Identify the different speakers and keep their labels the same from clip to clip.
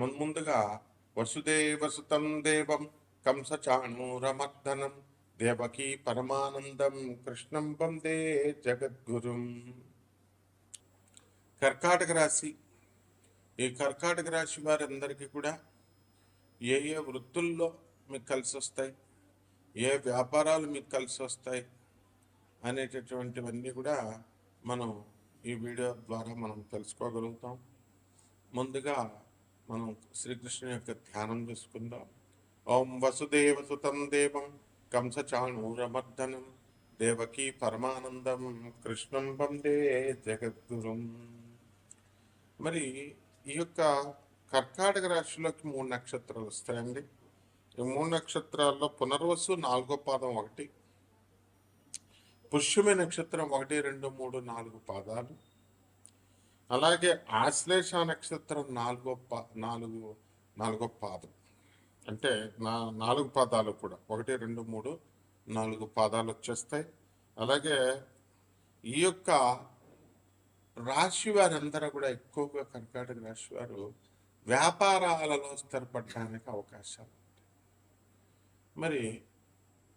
Speaker 1: మున్- ముందుగా వసుదేవసుతం దేవం కంసచాణూరమర్దనం దేవకీ పరమానందం కృష్ణం వందే జగద్గురుం. కర్కాటక రాశి. ఈ కర్కాటక రాశి వారందరికీ కూడా ఏ ఏ వృత్తుల్లో మీకు కలిసి వస్తాయి ఏ వ్యాపారాలు మీకు కలిసి వస్తాయి అనేటటువంటివన్నీ కూడా మనం ఈ వీడియో ద్వారా మనం తెలుసుకోగలుగుతాం. ముందుగా మనం శ్రీకృష్ణుని యొక్క ధ్యానం చేసుకుందాం. ఓం వసుదేవ సుతం దేవం కంసచాణూరమర్దనం దేవకీ పరమానందం కృష్ణం వందే జగద్గురుం. మరి ఈ యొక్క కర్కాటక రాశిలోకి మూడు నక్షత్రాలు వస్తాయండి. ఈ మూడు నక్షత్రాల్లో పునర్వసు నాలుగో పాదం ఒకటి పుష్యమే నక్షత్రం ఒకటి రెండు మూడు నాలుగు పాదాలు అలాగే ఆశ్లేష నక్షత్రం నాలుగో పా నాలుగు నాలుగో పాదం. అంటే నా నాలుగు పాదాలు కూడా ఒకటి రెండు మూడు నాలుగు పాదాలు వచ్చేస్తాయి. అలాగే ఈ యొక్క రాశి వారందరూ కూడా ఎక్కువగా కర్కాటక రాశి వారు వ్యాపారాలలో స్థిరపడడానికి అవకాశాలు మరి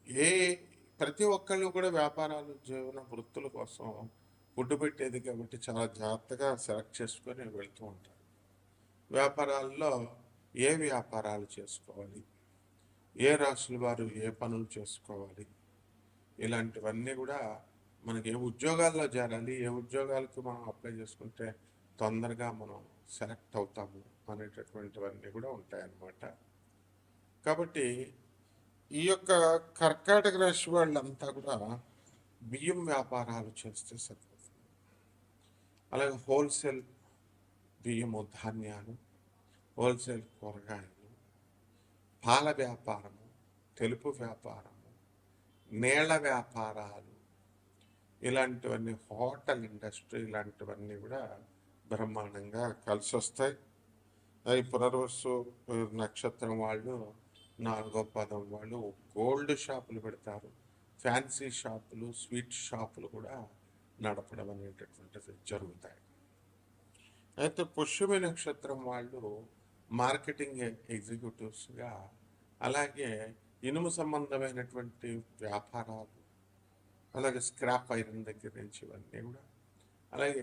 Speaker 1: ఏ ప్రతి ఒక్కళ్ళు కూడా వ్యాపారాలు జీవన వృత్తుల కోసం గుడ్డు పెట్టేది కాబట్టి చాలా జాగ్రత్తగా సెలెక్ట్ చేసుకొని వెళ్తూ ఉంటారు వ్యాపారాల్లో ఏ వ్యాపారాలు చేసుకోవాలి? ఏ రాశుల వారు ఏ పనులు చేసుకోవాలి? ఇలాంటివన్నీ కూడా మనకి ఏ ఉద్యోగాల్లో చేరాలి ఏ ఉద్యోగాలకు మనం అప్లై చేసుకుంటే తొందరగా మనం సెలెక్ట్ అవుతాము అనేటటువంటివన్నీ కూడా ఉంటాయన్నమాట. కాబట్టి ఈ యొక్క కర్కాటక రాశి వాళ్ళంతా కూడా బియ్యం వ్యాపారాలు చేస్తే సరిపోతుంది. అలాగే హోల్సేల్ బియ్యము ధాన్యాలు హోల్సేల్ కూరగాయలు పాల వ్యాపారము తెలుపు వ్యాపారము నేల వ్యాపారాలు ఇలాంటివన్నీ హోటల్ ఇండస్ట్రీ ఇలాంటివన్నీ కూడా బ్రహ్మాండంగా కలిసి వస్తాయి అది పునర్వసు నక్షత్రం వాళ్ళు నాలుగో పదం వాళ్ళు గోల్డ్ షాపులు పెడతారు. ఫ్యాన్సీ షాపులు స్వీట్ షాపులు కూడా నడపడం అనేటటువంటిది జరుగుతాయి. అయితే పుష్యమి నక్షత్రం వాళ్ళు మార్కెటింగ్ ఎగ్జిక్యూటివ్స్గా అలాగే ఇనుము సంబంధమైనటువంటి వ్యాపారాలు అలాగే స్క్రాప్ ఐరన్ దగ్గర నుంచి ఇవన్నీ కూడా అలాగే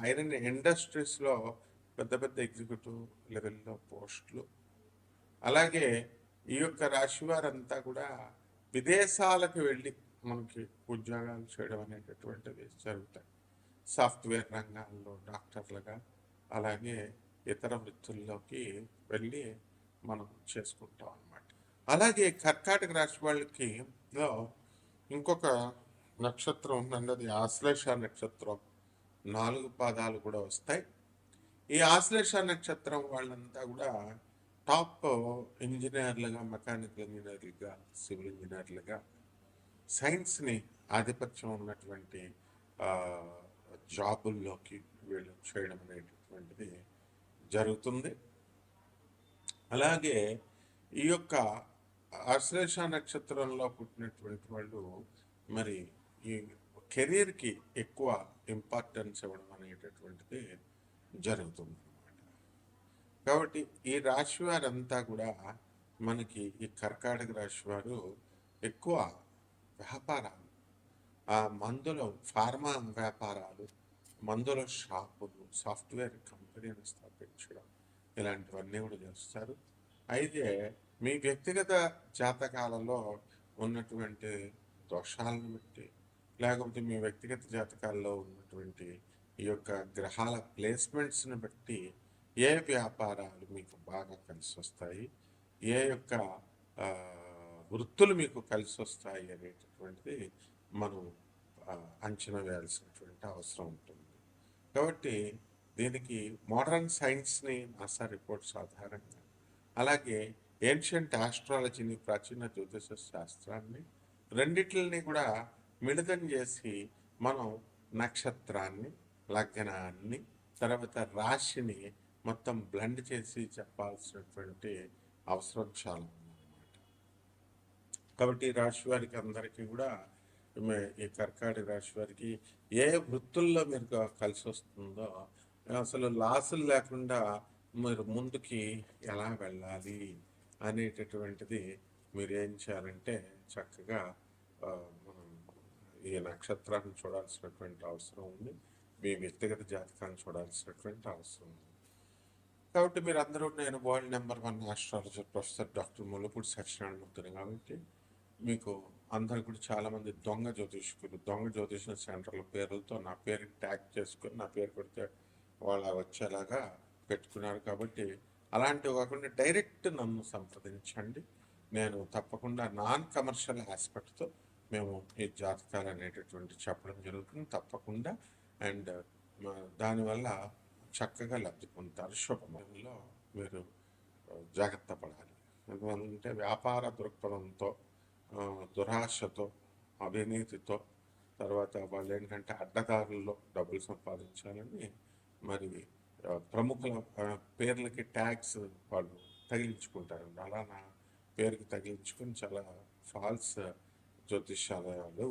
Speaker 1: ఐరన్ ఇండస్ట్రీస్లో పెద్ద పెద్ద ఎగ్జిక్యూటివ్ లెవెల్లో పోస్టులు అలాగే ఈ యొక్క రాశి వారంతా కూడా విదేశాలకు వెళ్ళి మనకి ఉద్యోగాలు చేయడం అనేటటువంటివి జరుగుతాయి. సాఫ్ట్వేర్ రంగాల్లో డాక్టర్లుగా అలాగే ఇతర వృత్తుల్లోకి వెళ్ళి మనం చేసుకుంటాం అన్నమాట. అలాగే కర్కాటక రాశి వాళ్ళకి లో ఇంకొక నక్షత్రం ఉందండి అది ఆశ్లేష నక్షత్రం. నాలుగు పాదాలు కూడా వస్తాయి. ఈ ఆశ్లేష నక్షత్రం వాళ్ళంతా కూడా టాప్ ఇంజనీర్లుగా మెకానికల్ ఇంజనీర్లుగా సివిల్ ఇంజనీర్లుగా సైన్స్ని ఆధిపత్యం ఉన్నటువంటి జాబుల్లోకి వీళ్ళు చేయడం అనేటటువంటిది జరుగుతుంది. అలాగే ఈ యొక్క అశ్లేష నక్షత్రంలో పుట్టినటువంటి వాళ్ళు మరి ఈ కెరీర్కి ఎక్కువ ఇంపార్టెన్స్ ఇవ్వడం అనేటటువంటిది జరుగుతుంది అన్నమాట. కాబట్టి ఈ రాశి వారంతా కూడా మనకి ఈ కర్కాటక రాశి వారు ఎక్కువ వ్యాపారాలు. ఆ మందుల ఫార్మా వ్యాపారాలు మందుల షాపులు సాఫ్ట్వేర్ కంపెనీలు స్థాపించడం ఇలాంటివన్నీ కూడా చేస్తారు. అయితే మీ వ్యక్తిగత జాతకాలలో ఉన్నటువంటి దోషాలను బట్టి లేకపోతే మీ వ్యక్తిగత జాతకాల్లో ఉన్నటువంటి ఈ యొక్క గ్రహాల ప్లేస్మెంట్స్ని బట్టి ఏ వ్యాపారాలు మీకు బాగా కలిసి వస్తాయి? ఏ యొక్క వృత్తులు మీకు కలిసి వస్తాయి అనేటువంటిది మనం అంచనా వేయాల్సినటువంటి అవసరం ఉంటుంది. కాబట్టి దీనికి మోడర్న్ సైన్స్ని నాసా రిపోర్ట్స్ ఆధారంగా అలాగే ఏన్షియంట్ ఆస్ట్రాలజీని ప్రాచీన జ్యోతిష శాస్త్రాన్ని రెండిట్లని కూడా మిళితం చేసి మనం నక్షత్రాన్ని లగ్నాన్ని తర్వాత రాశిని మొత్తం బ్లెండ్ చేసి చెప్పాల్సినటువంటి అవసరం చాలా కాబట్టి రాశి వారికి అందరికీ కూడా ఈ కర్కాటక రాశి వారికి ఏ వృత్తుల్లో మీరు కలిసి వస్తుందో అసలు లాసులు లేకుండా మీరు ముందుకి ఎలా వెళ్ళాలి అనేటటువంటిది మీరు ఏం చేయాలంటే చక్కగా మనం ఈ నక్షత్రాన్ని చూడాల్సినటువంటి అవసరం ఉంది. మీ వ్యక్తిగత జాతకాన్ని చూడాల్సినటువంటి అవసరం ఉంది. కాబట్టి మీరు అందరూ నేను world number one astrologer professor doctor Mullapudi సత్యనారాయణమూర్తిని కాబట్టి మీకు అందరు కూడా చాలామంది దొంగ జ్యోతిష్కులు దొంగ జ్యోతిష సెంటర్ల పేర్లతో నా పేరు ట్యాగ్ చేసుకొని నా పేరు పెడితే వాళ్ళ వచ్చేలాగా పెట్టుకున్నారు కాబట్టి అలాంటివి కాకుండా డైరెక్ట్ నన్ను సంప్రదించండి. నేను తప్పకుండా నాన్ కమర్షియల్ ఆస్పెక్ట్తో మేము ఈ జాతకాలు అనేటటువంటి చెప్పడం జరుగుతుంది. తప్పకుండా. అండ్ దానివల్ల చక్కగా లబ్ధి పొందుతారు. శుభమంలో మీరు జాగ్రత్త పడాలి. ఎందుకంటే వ్యాపార దృక్పథంతో దురాశతో అవినీతితో తర్వాత వాళ్ళు ఏంటంటే అడ్డదారుల్లో డబ్బులు సంపాదించాలని మరి ప్రముఖుల పేర్లకి ట్యాగ్స్ వాళ్ళు తగిలించుకుంటారు అలా నా పేరుకి తగిలించుకుని చాలా ఫాల్స్ జ్యోతిషాలయాలు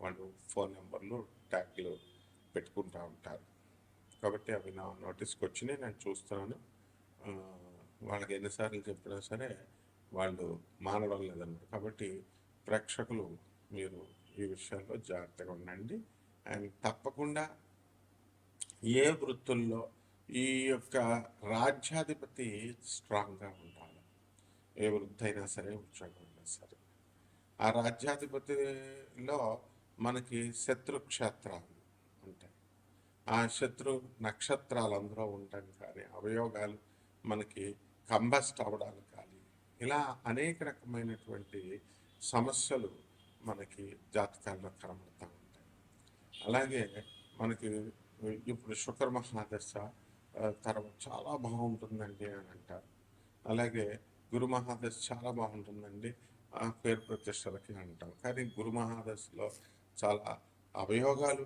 Speaker 1: వాళ్ళు ఫోన్ నెంబర్లు ట్యాగ్లు పెట్టుకుంటూ ఉంటారు. కాబట్టి అవి నా నోటీస్కి వచ్చినాయి నేను చూస్తున్నాను వాళ్ళకి ఎన్నిసార్లు చెప్పినా సరే వాళ్ళు మానడం లేదన్నమాట కాబట్టి ప్రేక్షకులు మీరు ఈ విషయాల్లో జాగ్రత్తగా ఉండండి. అండ్ తప్పకుండా ఏ వృత్తుల్లో ఈ యొక్క రాజ్యాధిపతి స్ట్రాంగ్గా ఉండాలి. ఏ వృత్తి అయినా సరే ఉద్యోగం అయినా సరే. ఆ రాజ్యాధిపతిలో మనకి శత్రుక్షేత్రాలు ఉంటాయి. ఆ శత్రు నక్షత్రాలు అందులో ఉండడం కానీ అవయోగాలు మనకి కంబస్ట్ అవడాలు కానీ ఇలా అనేక రకమైనటువంటి సమస్యలు మనకి జాతకాల్లో కనబడుతూ ఉంటాయి. అలాగే మనకి ఇప్పుడు శుక్ర మహాదశ ఆ, తర్వాత చాలా బాగుంటుందండి అని అంటారు. అలాగే గురు మహాదశ చాలా బాగుంటుందండి ఆ పేరు ప్రతిష్టలకి అంటాం. కానీ గురు మహాదశలో చాలా అవయోగాలు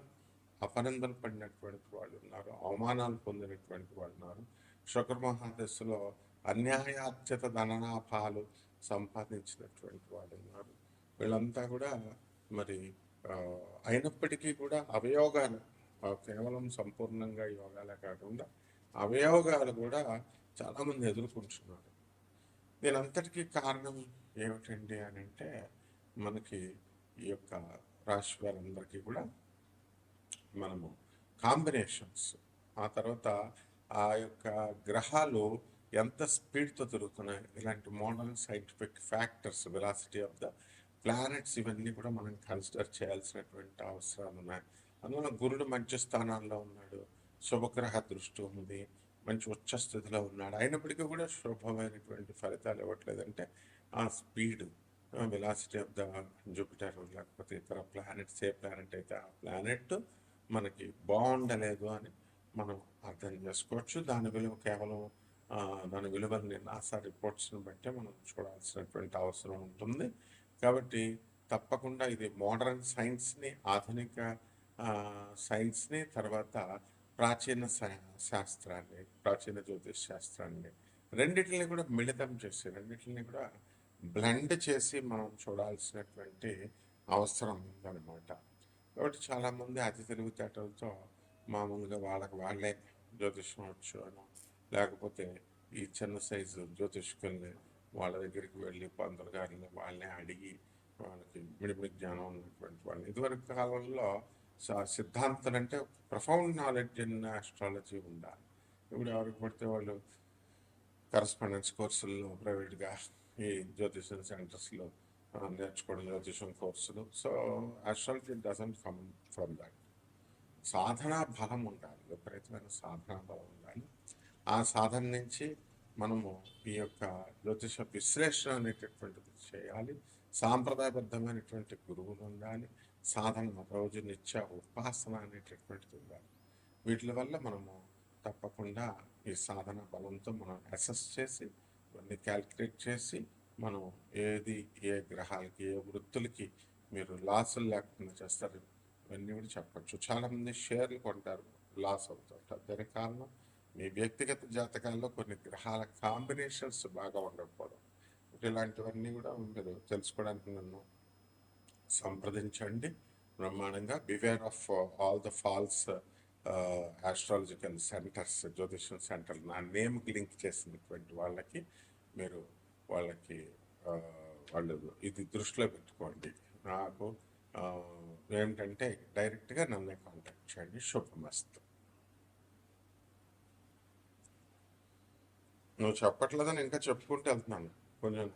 Speaker 1: అపనందన పడినటువంటి వాళ్ళు ఉన్నారు అవమానాలు పొందినటువంటి వాళ్ళు ఉన్నారు. శుక్ర మహాదశలో అన్యాయాత్యత ధనలాభాలు సంపాదించినటువంటి వాళ్ళు ఉన్నారు వీళ్ళంతా కూడా మరి అయినప్పటికీ కూడా అవయోగాలు కేవలం సంపూర్ణంగా యోగాలే కాకుండా అవయోగాలు కూడా చాలామంది ఎదుర్కొంటున్నారు. దీనంతటికీ కారణం ఏమిటండి అని అంటే మనకి ఈ యొక్క రాశి వారందరికీ కూడా మనము కాంబినేషన్స్. ఆ తర్వాత ఆ యొక్క గ్రహాలు ఎంత స్పీడ్తో తిరుగుతున్నాయి. ఇలాంటి model scientific factors velocity of the planets ఇవన్నీ కూడా మనం కన్సిడర్ చేయాల్సినటువంటి అవసరాలు ఉన్నాయి. అందువల్ల గురుడు మంచి స్థానాల్లో ఉన్నాడు. శుభగ్రహ దృష్టి ఉంది. మంచి ఉచ్చ స్థితిలో ఉన్నాడు. అయినప్పటికీ కూడా శుభమైనటువంటి ఫలితాలు ఇవ్వట్లేదంటే ఆ speed velocity of the Jupiter లేకపోతే ఇతర ప్లానెట్స్ ఏ ప్లానెట్ అయితే ఆ ప్లానెట్ మనకి బాగుండలేదు అని మనం అర్థం చేసుకోవచ్చు. దాని విలువ కేవలం దాని విలువని నాసా రిపోర్ట్స్ని బట్టే మనం చూడాల్సినటువంటి అవసరం ఉంటుంది. కాబట్టి తప్పకుండా ఇది మోడర్న్ సైన్స్ని ఆధునిక సైన్స్ని తర్వాత ప్రాచీన శాస్త్రాన్ని ప్రాచీన జ్యోతిష్ శాస్త్రాన్ని రెండింటిని కూడా మిళితం చేసి రెండింటిని కూడా బ్లెండ్ చేసి మనం చూడాల్సినటువంటి అవసరం ఉందన్నమాట. కాబట్టి చాలామంది అతి తెలివితేటలతో మామూలుగా వాళ్ళకి వాళ్ళే జ్యోతిష్యం వచ్చు లేకపోతే ఈ చిన్న సైజు జ్యోతిష్కుల్ని వాళ్ళ దగ్గరికి వెళ్ళి పంతులు గారిని వాళ్ళని అడిగి వాళ్ళకి మిడిమిడి జ్ఞానం ఉన్నటువంటి వాళ్ళు ఇదివరకు కాలంలో సిద్ధాంతం అంటే ప్రఫౌండ్ నాలెడ్జ్ ఇన్ ఆస్ట్రాలజీ ఉండాలి. ఇప్పుడు ఎవరికి పడితే వాళ్ళు కరస్పాండెన్స్ కోర్సుల్లో ప్రైవేట్గా ఈ జ్యోతిషం సెంటర్స్లో నేర్చుకోవడం జ్యోతిషం కోర్సులు. So astrology doesn't come from that. సాధనా బలం ఉండాలి. విపరీతమైన సాధనా బలం ఆ సాధన నుంచి మనము ఈ యొక్క జ్యోతిష విశ్లేషణ అనేటటువంటిది చేయాలి. సాంప్రదాయబద్ధమైనటువంటి గురువులు ఉండాలి. సాధన రోజు నిత్య ఉపాసన అనేటటువంటిది ఉండాలి. వీటి వల్ల మనము తప్పకుండా ఈ సాధన బలంతో మనం అసెస్ చేసి ఇవన్నీ క్యాల్కులేట్ చేసి మనం ఏది ఏ గ్రహాలకి ఏ వృత్తులకి మీరు లాసులు లేకుండా చేస్తారు ఇవన్నీ కూడా చెప్పచ్చు. చాలామంది షేర్లు కొంటారు లాస్ అవుతుంటారు. దానికి కారణం మీ వ్యక్తిగత జాతకాల్లో కొన్ని గ్రహాల కాంబినేషన్స్ బాగా ఉండకపోవడం. ఇలాంటివన్నీ కూడా మీరు తెలుసుకోవడానికి నన్ను సంప్రదించండి. బ్రహ్మాండంగా beware of all the false astrological centres జ్యోతిష్యం సెంటర్ నా నేమ్కి లింక్ చేసినటువంటి వాళ్ళకి మీరు వాళ్ళకి uh, వాళ్ళు ఇది దృష్టిలో పెట్టుకోండి. నాకు uh, ఏమిటంటే డైరెక్ట్గా నన్నే కాంటాక్ట్ చేయండి. శుభమస్తు. నువ్వు చెప్పట్లేదని ఇంకా చెప్పుకుంటూ వెళ్తున్నాను. కొంచెం